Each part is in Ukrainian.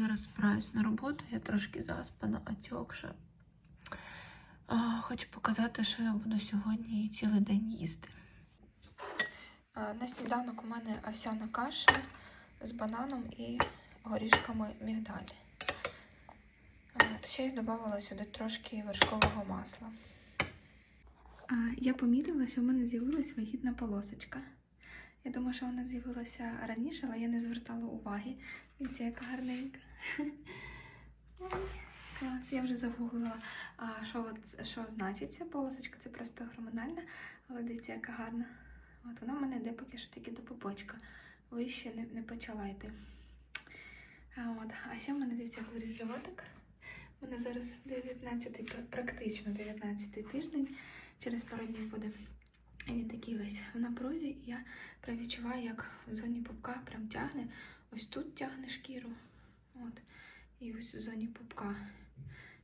зараз збираюсь на роботу, я трошки заспана, отекша. А, Хочу показати, що я буду сьогодні цілий день їсти. На сніданок у мене овсяна каша з бананом і горішками мігдалі. От, ще я додавала сюди трошки вершкового масла. Я помітила, що в мене з'явилась вагітна полосочка. Я думаю, що вона з'явилася раніше, але я не звертала уваги. Дивіться, яка гарненька. Клас, я вже загуглила, що, от, що значить ця полосочка. Це просто гормональна, але дивіться, яка гарна. От вона в мене йде поки що тільки до попочка. Вище не, не почала йти. А, от. а ще в мене дивіться, виріс животик. У мене зараз 19 практично 19 тиждень. Через пару днів буде. Він такий весь в напрузі, і я прям відчуваю, як в зоні пупка прям тягне. Ось тут тягне шкіру. От. І ось у зоні пупка.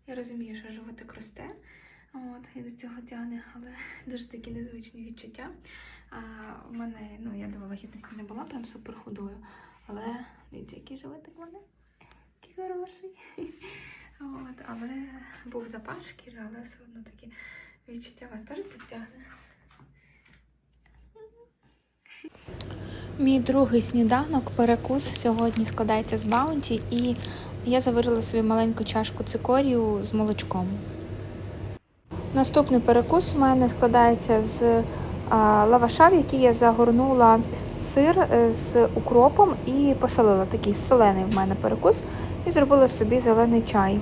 Я розумію, що животик росте. От, і до цього тягне, але дуже такі незвичні відчуття. А в мене, ну, я до вагітності не була прям супер худою, але дивіться, який животик в мене. Який хороший. От, але був запас шкіри, але все одно такі відчуття вас теж так тягне. Мій другий сніданок, перекус сьогодні складається з баунті, і я заварила собі маленьку чашку цикорію з молочком. Наступний перекус у мене складається з лаваша, в який я загорнула сир е, з укропом і посолила такий солений в мене перекус, і зробила собі зелений чай.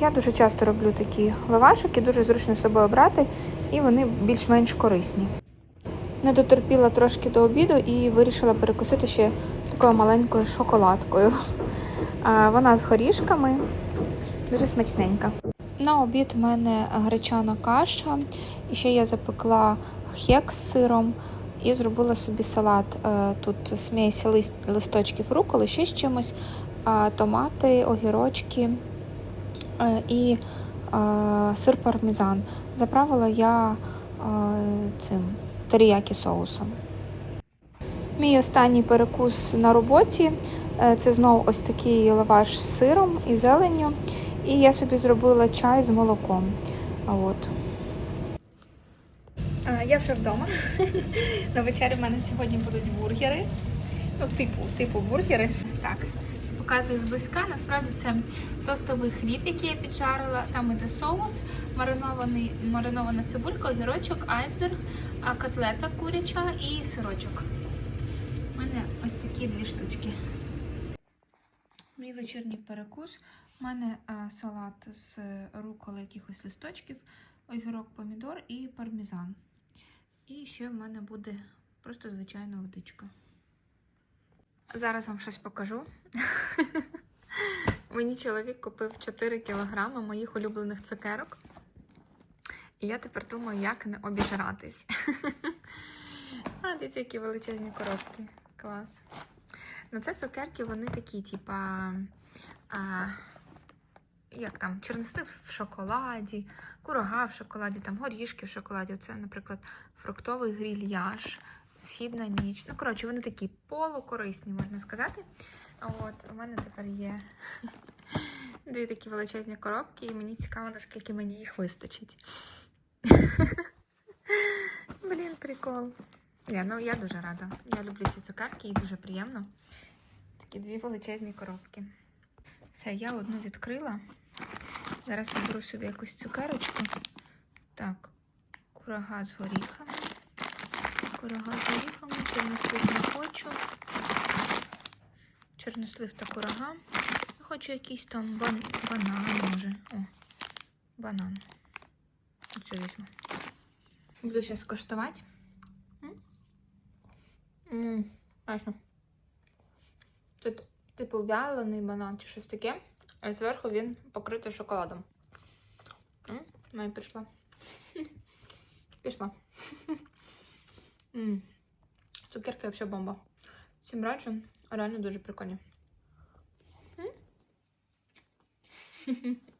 Я дуже часто роблю такі лавашики, дуже зручно собою брати, і вони більш-менш корисні. Не дотерпіла трошки до обіду і вирішила перекусити ще такою маленькою шоколадкою. Вона з горішками, дуже смачненька. На обід в мене гречана каша, і ще я запекла хек з сиром і зробила собі салат. Е, Тут смесь лист, листочків руколи, ще з чимось, томати, огірочки е, і е, сир пармезан. Заправила я цим теріякі соусом. Мій останній перекус на роботі е, це знову ось такий лаваш з сиром і зеленню. І я собі зробила чай з молоком. А от. Я вже вдома. На вечері в мене сьогодні будуть бургери. Ну, типу, типу бургери. Так, показую зблизька. Насправді це тостовий хліб, який я піджарила. Там іде соус, маринований, маринована цибулька, огірочок, айсберг, котлета куряча і сирочок. У мене ось такі дві штучки. Мій вечірній перекус. У мене а, салат з руколи якихось листочків, огірок, помідор і пармезан. І ще в мене буде просто звичайна водичка. Зараз вам щось покажу. Мені чоловік купив 4 кілограми моїх улюблених цукерок. І я тепер думаю, як не обіжратись. А, дивіться, які величезні коробки. Клас. Ну, це цукерки, вони такі, типа. Як там, чорнослив в шоколаді, курага в шоколаді, там горішки в шоколаді. Оце, наприклад, фруктовий грільяж, східна ніч. Ну, коротше, вони такі полукорисні, можна сказати. От, у мене тепер є дві такі величезні коробки, і мені цікаво, наскільки мені їх вистачить. Блін, прикол. Я, ну, я дуже рада. Я люблю ці цукерки і дуже приємно. Такі дві величезні коробки. Все, я одну відкрила. Зараз оберу собі якусь цукерочку. Так, курага з горіхами. Курага з горіхами, чорнослив не хочу. Чорнослив та курага. Я хочу якийсь там бан... банан, може. О, банан. Оцю візьму. Буду зараз коштувати. Ммм, смачно. Тут, типу, вялений банан чи щось таке, а зверху він покритий шоколадом. М, Май прийшла. Пішла. М, Цукерки взагалі бомба. Всім раджу, реально дуже прикольні.